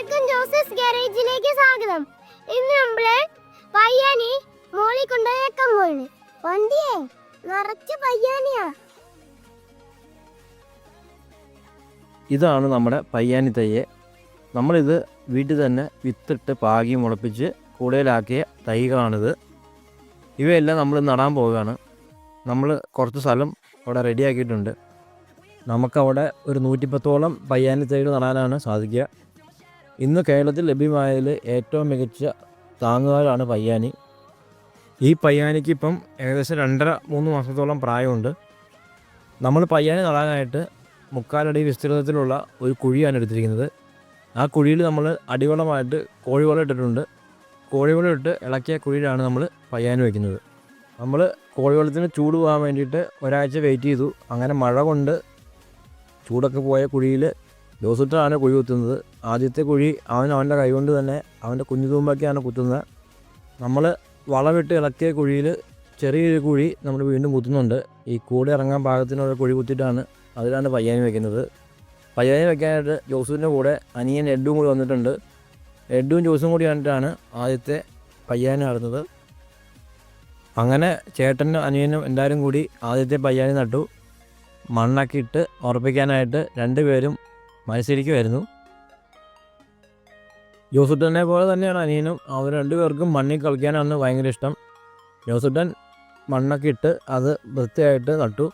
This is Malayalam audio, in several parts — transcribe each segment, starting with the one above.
എല്ലാവർക്കും ജോസസ് ഗാരേജിലേക്ക് സ്വാഗതം. ഇന്ന് നമ്മൾ പയ്യാനി മോളി കൊണ്ടുപോയേക്കാൻ പോണ് വണ്ടിയേ നിറച്ച് പയ്യാനിയാ. ഇതാണ് നമ്മുടെ പയ്യാനി തയ്യ്. നമ്മളിത് വീട്ടിൽ തന്നെ വിത്തിട്ട് പാകി മുളപ്പിച്ച് കൂടുതലാക്കിയ തൈകളാണിത്. ഇവയെല്ലാം നമ്മൾ നടാൻ പോവുകയാണ്. നമ്മൾ കുറച്ച് സ്ഥലം അവിടെ റെഡിയാക്കിയിട്ടുണ്ട്. നമുക്കവിടെ ഒരു നൂറ്റിപ്പത്തോളം പയ്യാനി തൈകൾ നടാനാണ് സാധിക്കുക. ഇന്ന് കേരളത്തിൽ ലഭ്യമായതിൽ ഏറ്റവും മികച്ച താങ്ങുകാരാണ് പയ്യാനി. ഈ പയ്യാനിക്ക് ഇപ്പം ഏകദേശം രണ്ടര മൂന്ന് മാസത്തോളം പ്രായമുണ്ട്. നമ്മൾ പയ്യാനി നടാനായിട്ട് മുക്കാലടി വിസ്തീർണത്തിലുള്ള ഒരു കുഴിയാണ് എടുത്തിരിക്കുന്നത്. ആ കുഴിയിൽ നമ്മൾ അടിവളമായിട്ട് കോഴിവളം ഇട്ടിട്ടുണ്ട്. കോഴിവളം ഇട്ട് ഇളക്കിയ കുഴിയിലാണ് നമ്മൾ പയ്യാനി വയ്ക്കുന്നത്. നമ്മൾ കോഴിവളത്തിന് ചൂട് പോകാൻ വേണ്ടിയിട്ട് ഒരാഴ്ച വെയിറ്റ് ചെയ്തു. അങ്ങനെ മഴ കൊണ്ട് ചൂടൊക്കെ പോയ കുഴിയിൽ ദിവസത്തിലാണ് കുഴി കുത്തുന്നത്. ആദ്യത്തെ കുഴി അവൻ അവന്റെ കൈകൊണ്ട് തന്നെ അവന്റെ കുഞ്ഞു തൂമ്പൊക്കെയാണ് കുത്തുന്നത്. നമ്മൾ വളമിട്ട് ഇളക്കിയ കുഴിയിൽ ചെറിയൊരു കുഴി നമ്മൾ വീണ്ടും കുത്തുന്നുണ്ട്. ഈ കൂടെ ഇറങ്ങാൻ പാകത്തിനുള്ള കുഴി കുത്തിയിട്ടാണ് അതിലാണ് പയ്യാനി വെക്കുന്നത്. പയ്യാനി വെക്കാനായിട്ട് ജോസൂരിന്റെ കൂടെ അനിയൻ എഡും കൂടി വന്നിട്ടുണ്ട്. എഡും ജോസും കൂടി വന്നിട്ടാണ് ആദ്യത്തെ പയ്യാനി നടന്നത്. അങ്ങനെ ചേട്ടനും അനിയനും എല്ലാവരും കൂടി ആദ്യത്തെ പയ്യാനി നട്ടു. മണ്ണൊക്കെ ഇട്ട് ഉറപ്പിക്കാനായിട്ട് രണ്ടുപേരും മത്സരിക്കുമായിരുന്നു ജോസുട്ടനെ പോലെ തന്നെയാണ് അനിയനും. അവർ രണ്ടുപേർക്കും മണ്ണിൽ കളിക്കാനാണ് ഭയങ്കര ഇഷ്ടം. ജോസുട്ടൻ മണ്ണൊക്കെ ഇട്ട് അത് വൃത്തിയായിട്ട് നട്ടു.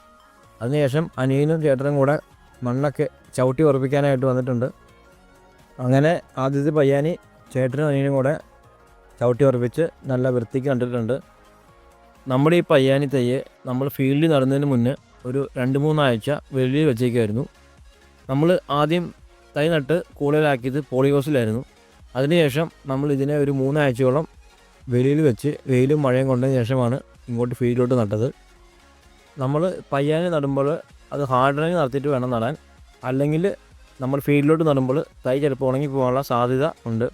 അതിനുശേഷം അനിയനും ചേട്ടനും കൂടെ മണ്ണൊക്കെ ചവിട്ടി ഉറപ്പിക്കാനായിട്ട് വന്നിട്ടുണ്ട്. അങ്ങനെ ആദ്യത്തെ പയ്യാനി ചേട്ടനും അനിയനും കൂടെ ചവിട്ടി ഉറപ്പിച്ച് നല്ല വൃത്തിക്ക് കണ്ടിട്ടുണ്ട്. നമ്മുടെ ഈ പയ്യാനി തയ്യെ നമ്മൾ ഫീൽഡിൽ നടന്നതിന് മുന്നേ ഒരു രണ്ട് മൂന്നാഴ്ച വെളിയിൽ വെച്ചേക്കായിരുന്നു നമ്മൾ ആദ്യം തൈ നട്ട് കൂടുതലാക്കിയത് പോളിഹോസിലായിരുന്നു. അതിനുശേഷം നമ്മൾ ഇതിനെ ഒരു മൂന്നാഴ്ചയോളം വെളിയിൽ വെച്ച് വെയിലും മഴയും കൊണ്ടതിന് ശേഷമാണ് ഇങ്ങോട്ട് ഫീൽഡിലോട്ട് നട്ടത്. നമ്മൾ പയ്യാനെ നടുമ്പോൾ അത് ഹാർഡനിങ് നടത്തിയിട്ട് വേണം നടാൻ. അല്ലെങ്കിൽ നമ്മൾ ഫീൽഡിലോട്ട് നടുമ്പോൾ തൈ ചിലപ്പോൾ ഉണങ്ങി പോകാനുള്ള സാധ്യത ഉണ്ട്.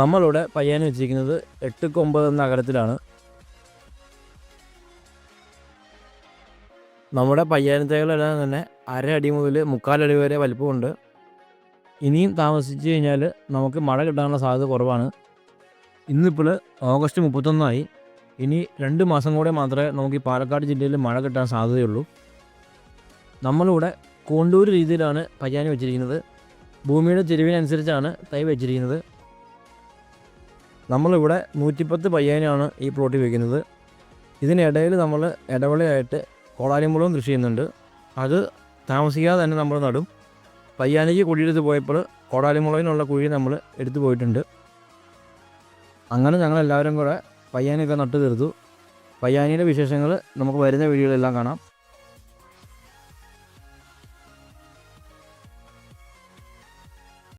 നമ്മളിവിടെ പയ്യാനെ വെച്ചിരിക്കുന്നത് എട്ട് ഒമ്പത് എന്ന അകലത്തിലാണ്. നമ്മുടെ പയ്യാനത്തേകളെല്ലാം തന്നെ അര അടി മുതൽ മുക്കാലടി വരെ വലിപ്പമുണ്ട്. ഇനിയും താമസിച്ച് കഴിഞ്ഞാൽ നമുക്ക് മഴ കിട്ടാനുള്ള സാധ്യത കുറവാണ്. ഇന്നിപ്പോൾ ഓഗസ്റ്റ് മുപ്പത്തൊന്നായി. ഇനി രണ്ട് മാസം കൂടെ മാത്രമേ നമുക്ക് ഈ പാലക്കാട് ജില്ലയിൽ മഴ കിട്ടാൻ സാധ്യതയുള്ളൂ. നമ്മളിവിടെ കോണ്ടൂർ രീതിയിലാണ് പയ്യാനി വെച്ചിരിക്കുന്നത്. ഭൂമിയുടെ ചെരുവിനനുസരിച്ചാണ് തൈ വെച്ചിരിക്കുന്നത്. നമ്മളിവിടെ നൂറ്റിപ്പത്ത് പയ്യാനാണ് ഈ പ്ലോട്ടിൽ വയ്ക്കുന്നത് ഇതിനിടയിൽ നമ്മൾ ഇടവേളയായിട്ട് കോടാലിമുളകും കൃഷി ചെയ്യുന്നുണ്ട്. അത് താമസിക്കാതെ തന്നെ നമ്മൾ നടും. പയ്യാനിക്ക് കുഴിയെടുത്ത് പോയപ്പോൾ കോടാലിമുളകിനുള്ള കുഴി നമ്മൾ എടുത്തു പോയിട്ടുണ്ട്. അങ്ങനെ ഞങ്ങൾ ഞങ്ങളെല്ലാവരും കൂടെ പയ്യാനിയൊക്കെ നട്ടു തീർത്തു പയ്യാനിയുടെ വിശേഷങ്ങൾ നമുക്ക് വരുന്ന വീഡിയോയിലെല്ലാം കാണാം.